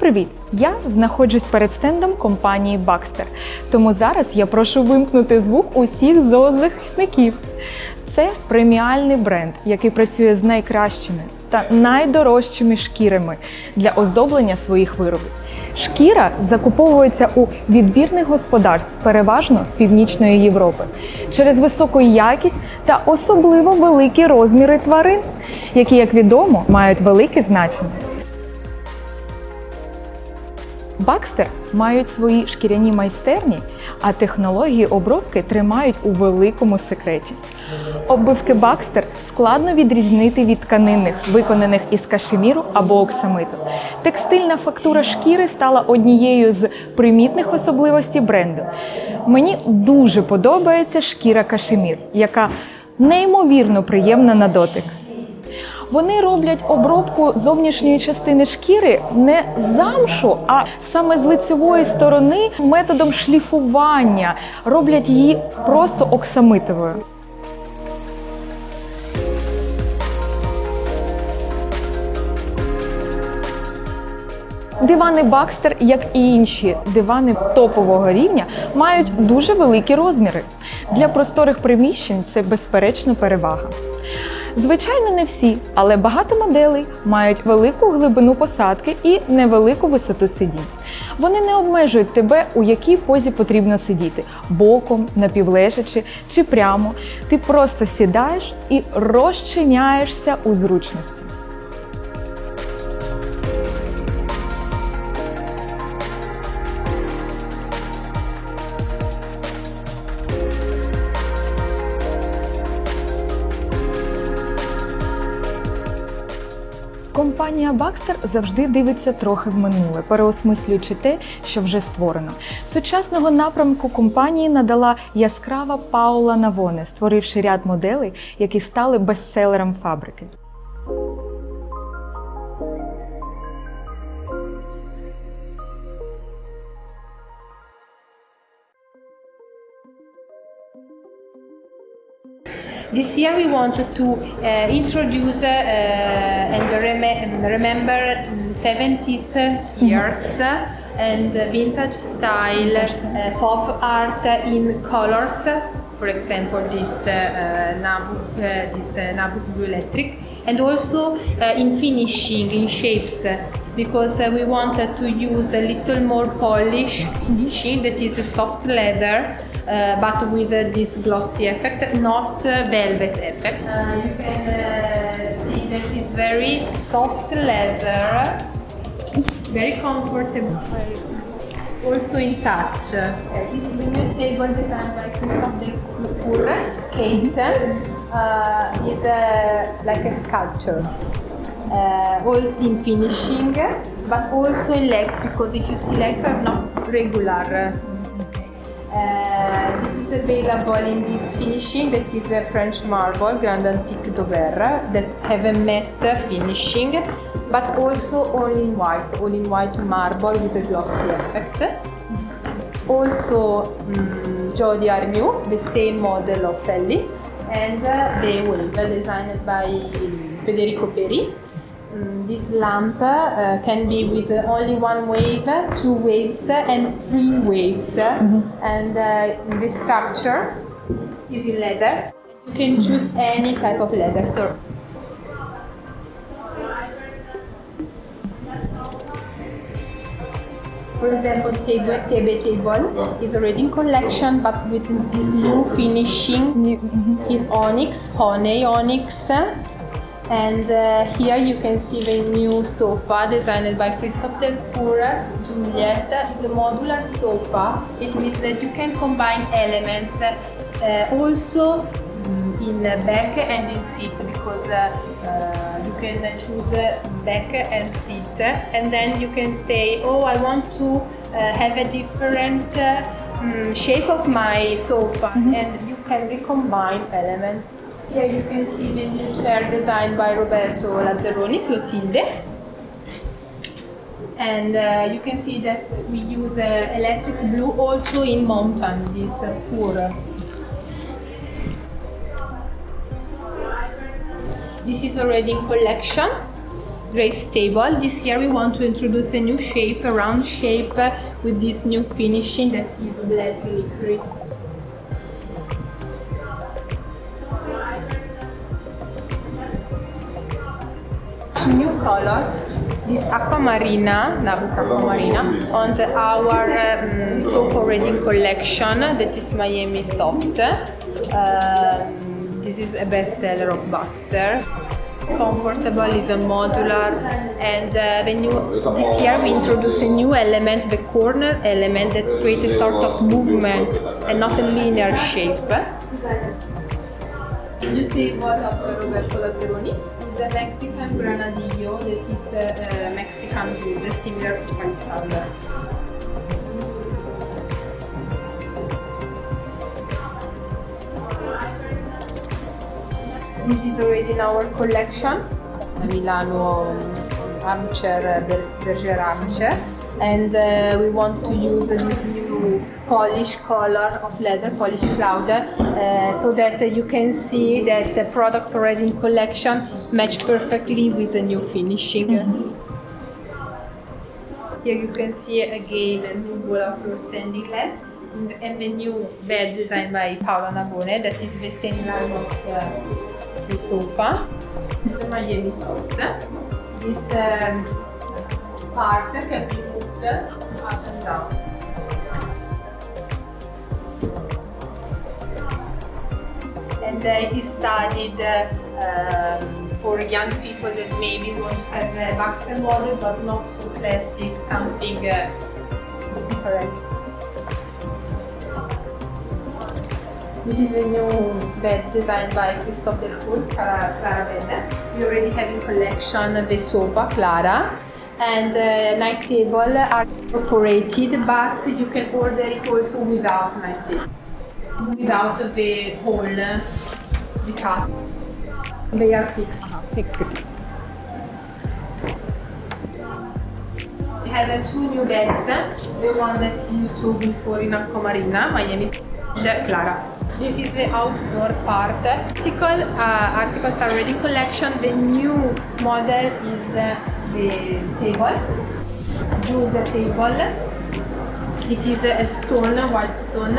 Привіт! Я знаходжусь перед стендом компанії Baxter. Тому зараз я прошу вимкнути звук усіх зоозахисників. Це преміальний бренд, який працює з найкращими та найдорожчими шкірами для оздоблення своїх виробів. Шкіра закуповується у відбірних господарств, переважно з північної Європи, через високу якість та особливо великі розміри тварин, які, як відомо, мають велике значення. Бакстер мають свої шкіряні майстерні, а технології обробки тримають у великому секреті. Оббивки Бакстер складно відрізнити від тканинних, виконаних із кашеміру або оксамиту. Текстильна фактура шкіри стала однією з примітних особливостей бренду. Мені дуже подобається шкіра кашемір, яка неймовірно приємна на дотик. Вони роблять обробку зовнішньої частини шкіри не замшу, а саме з лицевої сторони методом шліфування. Роблять її просто оксамитовою. Дивани Бакстер, як і інші дивани топового рівня, мають дуже великі розміри. Для просторих приміщень це безперечно перевага. Звичайно, не всі, але багато моделей мають велику глибину посадки і невелику висоту сидінь. Вони не обмежують тебе, у якій позі потрібно сидіти боком, напівлежачи чи прямо. Ти просто сідаєш і розчиняєшся у зручності. Компанія Бакстер завжди дивиться трохи в минуле, переосмислюючи те, що вже створено. Сучасного напрямку компанії надала яскрава Паула Навоне, створивши ряд моделей, які стали бестселером фабрики. This year we wanted to uh, introduce uh, and rem- remember 70th years and vintage style uh, pop art in colors. For example, this uh, Nabuk, uh, this uh, Nabuk Blue Electric, and also uh, in finishing, in shapes, because we wanted to use a little more polish finishing that is a soft leather but with uh, this glossy effect, not uh, velvet effect. Uh, you can uh, see that it's very soft leather, very comfortable. Also in touch. Uh, this is the new table designed by Christophe Delcourt. Kate uh, is uh, like a sculpture. Uh, all in finishing, but also in legs because if you see legs are not regular. Uh, available in this finishing that is a French marble, Grand Antique Dover, that have a matte finishing, but also all in white, all in white marble with a glossy effect. Also, um, Jody Arnu, the same model of Ellie, and uh, the wave designed by Federico Peri. This lamp uh, can be with only one wave, two waves, and three waves. And uh, the structure is in leather. You can choose any type of leather. So For example, table, table table is already in collection, but with this new finishing is onyx, honey onyx. And uh, here you can see the new sofa designed by Christophe Delcourt. Juliette is a modular sofa. It means that you can combine elements uh, also mm, in back and in seat because uh, uh, you can choose back and seat and then you can say oh I want to uh, have a different mm, shape of my sofa and you can recombine elements here you can see the new chair designed by Roberto Lazzaroni Clotilde and uh, you can see that we use uh, electric blue also in mountain this uh, fur This is already in collection. Grace table. This year we want to introduce a new shape, a round shape uh, with this new finishing that is black licorice. Color, this aquamarina, Nabucco aquamarina, on the, our um, reading collection that is Miami Soft. Um, this is a bestseller of Baxter comfortable, is a modular, and uh, when you this year we introduce a new element, the corner element that creates a sort of movement and not a linear shape. New table of Roberto Lazzaroni a Mexican granadillo that is uh, uh, Mexican wood, similar to palisander. This is already in our collection, the Milano armchair, uh, Berger armchair, and uh, we want to use this new polish color of leather, polish cloud, uh, so that uh, you can see that the products already in collection match perfectly with the new finishing. Here you can see again a new Vola floor standing lamp and- and the new bed designed by Paola Navone that is the same line of uh, the sofa. This is Miami soft. This um, part can be up and down. And uh, it is studied uh, um, for young people that maybe want to have a Baxter model but not so classic, something uh, different. This is the new bed designed by Christophe Delcourt, Clara, Clara We already have in collection the sofa, Clara, and uh, night table are incorporated, but you can order it also without night table, without the hole, the cut. They are fixed. Fix it. We have uh, two new beds. The one that you saw before in Aquamarina, Miami, and Clara. This is the outdoor part. Article, uh, articles are already collection. The new model is uh, the table, drew the table. It is a stone, white stone,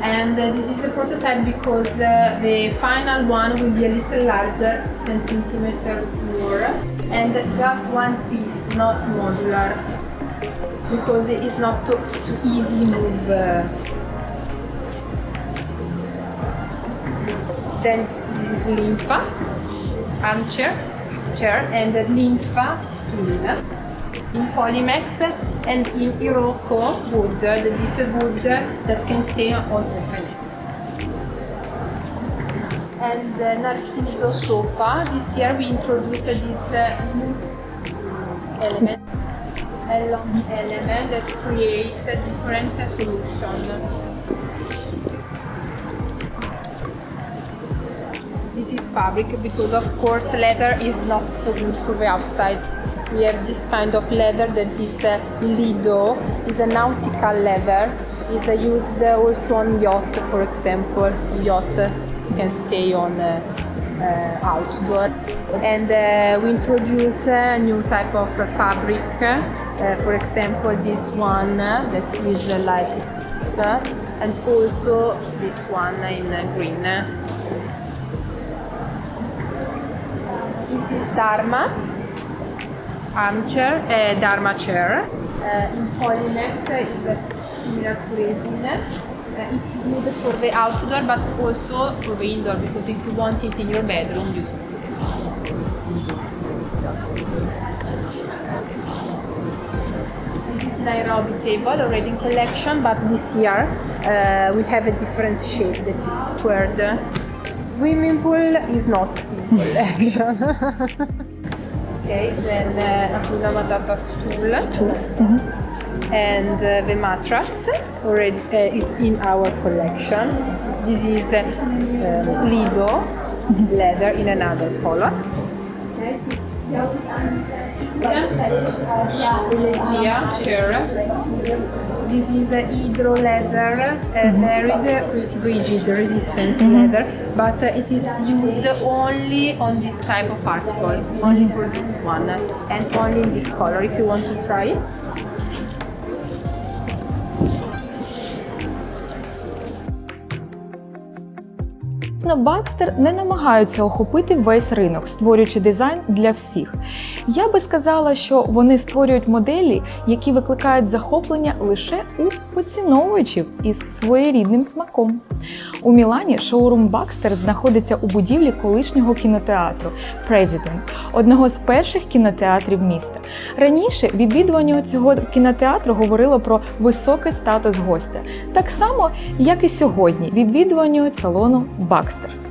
and this is a prototype because uh, the final one will be a little larger, 10 centimeters more, and just one piece, not modular, because it is not too, too easy move. Then this is Lympha armchair chair and Lympha stool in Polymex and in Iroko wood. That is a wood that can stay on open. And uh, Narciso sofa. This year we introduced this uh, element, element that creates a different solution. This is fabric because of course leather is not so good for the outside. We have this kind of leather that is uh, lido. Is a nautical leather. Is uh, used also on yacht for example. Yacht you can stay on uh, uh, outdoor. And uh, we introduce a new type of uh, fabric for example this one that is like this uh, and also this one in green This is Dharma armchair, uh, Dharma chair. Uh, in Polymex uh, is similar to resin. Uh, it's good for the outdoor but also for the indoor because if you want it in your bedroom, you This is Nairobi table already in collection, but this year uh, we have a different shape that is squared. Swimming pool is not collection. okay, then uh, Hakuna Matata stool. And uh, the mattress already uh, is in our collection. This is uh, Lido leather in another color. Elegia chair. This is a hydro leather. Uh, There is a rigid resistance leather, but uh, it is used only on this type of article, only for this one, and only in this color. If you want to try it. Но Baxter не намагаються охопити весь ринок, створюючи дизайн для всіх. Я би сказала, що вони створюють моделі, які викликають захоплення лише у поціновувачів із своєрідним смаком. У Мілані шоурум Baxter знаходиться у будівлі колишнього кінотеатру President, одного з перших кінотеатрів міста. Раніше відвідування цього кінотеатру говорило про високий статус гостя, так само як і сьогодні відвідування салону Baxter.